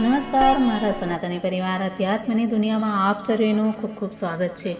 નમસ્કાર. મારા સનાતની પરિવાર અધ્યાત્મની દુનિયામાં આપ સર્વેનું ખૂબ ખૂબ સ્વાગત છે.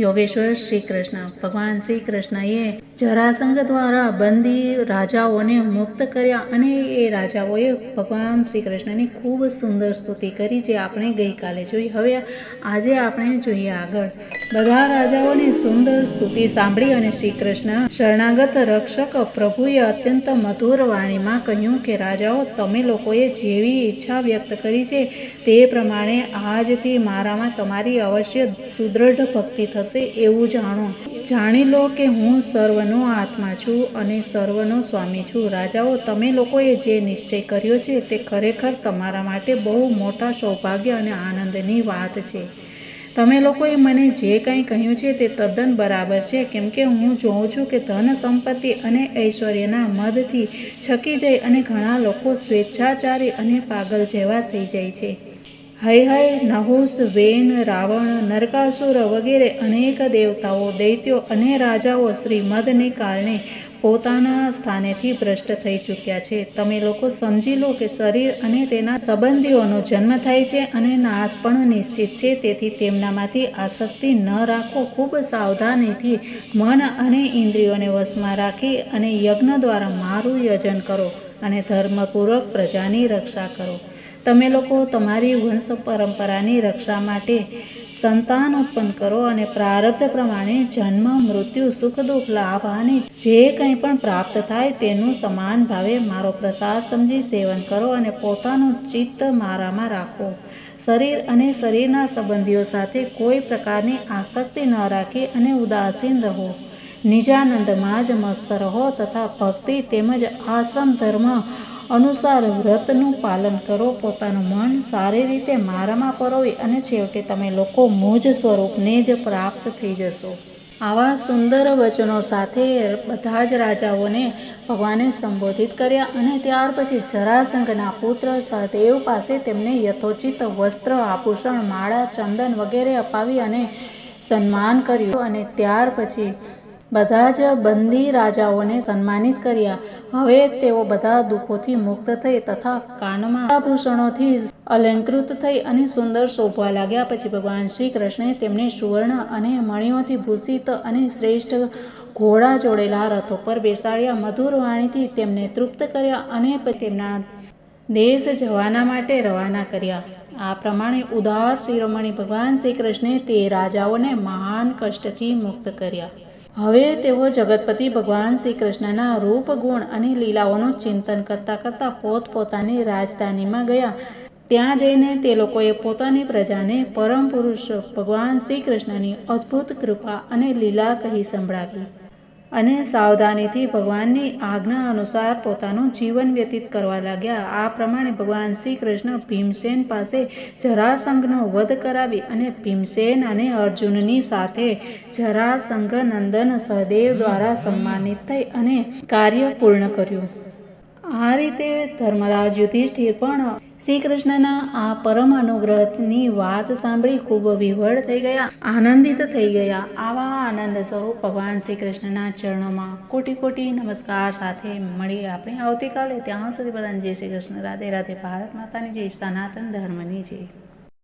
યોગેશ્વર શ્રી કૃષ્ણ ભગવાન શ્રી કૃષ્ણએ જરાસંઘ દ્વારા બંદી રાજાઓને મુક્ત કર્યા અને એ રાજાઓએ ભગવાન શ્રી કૃષ્ણની ખૂબ સુંદર સ્તુતિ કરી જે આપણે ગઈકાલે જોઈ. હવે આજે આપણે જોઈએ આગળ. બધા રાજાઓની સુંદર સ્તુતિ સાંભળી અને શ્રી કૃષ્ણ શરણાગત રક્ષક પ્રભુએ અત્યંત મધુર વાણીમાં કહ્યું કે, રાજાઓ, તમે લોકોએ જેવી ઈચ્છા વ્યક્ત કરી છે તે પ્રમાણે આજથી મારામાં તમારી અવશ્ય સુદૃઢ ભક્તિ થશે. એવું જાણો. જાણી લો કે હું સર્વનો આત્મા છું અને સર્વનો સ્વામી છું. રાજાઓ, તમે લોકોએ જે નિશ્ચય કર્યો છે તે ખરેખર તમારા માટે બહુ મોટા સૌભાગ્ય અને આનંદની વાત છે. તમે લોકોએ મને જે કંઈ કહ્યું છે તે તદ્દન બરાબર છે, કેમ કે હું જોઉં છું કે ધન, સંપત્તિ અને ઐશ્વર્યના મદથી છકી જઈ અને ઘણા લોકો સ્વેચ્છાચારી અને પાગલ જેવા થઈ જાય છે. હય હય નહુસ વેન રાવણ નરકાસુર વગેરે અનેક દેવતાઓ, દૈત્યો અને રાજાઓ શ્રીમદને કારણે પોતાના સ્થાનેથી ભ્રષ્ટ થઈ ચૂક્યા છે. તમે લોકો સમજી લો કે શરીર અને તેના સંબંધીઓનો જન્મ થાય છે અને નાશ પણ નિશ્ચિત છે. તેથી તેમનામાંથી આસક્તિ ન રાખો. ખૂબ સાવધાનીથી મન અને ઇન્દ્રિયોને વશમાં રાખી અને યજ્ઞ દ્વારા મારું યજન કરો અને ધર્મપૂર્વક પ્રજાની રક્ષા કરો. તમે લોકો તમારી વંશ પરંપરાની રક્ષા માટે સંતાન ઉત્પન્ન કરો અને પ્રારબ્ધ પ્રમાણે જન્મ, મૃત્યુ, સુખ, દુઃખ, લાભ હાનિ જે કંઈ પણ પ્રાપ્ત થાય તેનું સમાન ભાવે મારો પ્રસાદ સમજી સેવન કરો અને પોતાનું ચિત્ત મારામાં રાખો. શરીર અને શરીરના સંબંધીઓ સાથે કોઈ પ્રકારની આસક્તિ ન રાખી અને ઉદાસીન રહો. નિજાનંદમાં જ મસ્ત રહો તથા ભક્તિ તેમજ આશ્રમ ધર્મ અનુસાર વ્રતનું પાલન કરો, પોતાનું મન સારી રીતે મારામાં પરોવી અને છેવટે તમે લોકો મોજ સ્વરૂપને જ પ્રાપ્ત થઈ જશો. આવા સુંદર વચનો સાથે બધા જ રાજાઓને ભગવાને સંબોધિત કર્યા અને ત્યાર પછી જરાસંઘના પુત્ર સહદેવ પાસે તેમને યથોચિત વસ્ત્ર, આભૂષણ, માળા, ચંદન વગેરે અપાવી અને સન્માન કર્યું અને ત્યાર પછી બધા જ બંદી રાજાઓને સન્માનિત કર્યા. હવે તેઓ બધા દુઃખોથી મુક્ત થઈ તથા કાનમાં આભૂષણોથી અલંકૃત થઈ અને સુંદર શોભવા લાગ્યા. પછી ભગવાન શ્રી કૃષ્ણે તેમને સુવર્ણ અને મણિઓથી ભૂષિત અને શ્રેષ્ઠ ઘોડા જોડેલા રથો પર બેસાડ્યા. મધુર વાણીથી તેમને તૃપ્ત કર્યા અને તેમના દેશ જવાના માટે રવાના કર્યા. આ પ્રમાણે ઉદાર શિરોમણી ભગવાન શ્રી કૃષ્ણે તે રાજાઓને મહાન કષ્ટથી મુક્ત કર્યા. હવે તેઓ જગતપતિ ભગવાન શ્રી કૃષ્ણના રૂપ, ગુણ અને લીલાઓનું ચિંતન કરતાં કરતાં પોતપોતાની રાજધાનીમાં ગયા. ત્યાં જઈને તે લોકોએ પોતાની પ્રજાને પરમ પુરુષ ભગવાન શ્રી કૃષ્ણની અદ્ભુત કૃપા અને લીલા કહી સંભળાવી. અને સાવધાનીથી ભગવાનની આજ્ઞા અનુસાર પોતાનું જીવન વ્યતીત કરવા લાગ્યા. આ પ્રમાણે ભગવાન શ્રી કૃષ્ણ ભીમસેન પાસે જરાસંઘનો વધ કરાવી અને ભીમસેન અને અર્જુનની સાથે જરાસંઘ નંદન સહદેવ દ્વારા સન્માનિત થઈ અને કાર્ય પૂર્ણ કર્યું. આ રીતે ધર્મરાજ યુધિષ્ઠિર પણ શ્રી કૃષ્ણના આ પરમ અનુગ્રહની વાત સાંભળી ખૂબ વિવળ થઈ ગયા, આનંદિત થઈ ગયા. આવા આનંદ સ્વરૂપ ભગવાન શ્રી કૃષ્ણના ચરણોમાં કોટી કોટી નમસ્કાર સાથે મળીએ આપણે આવતીકાલે ત્યાં સુધી બધાને જય શ્રી કૃષ્ણ. રાધે રાધે ભારત માતાની જય, સનાતન ધર્મની જય.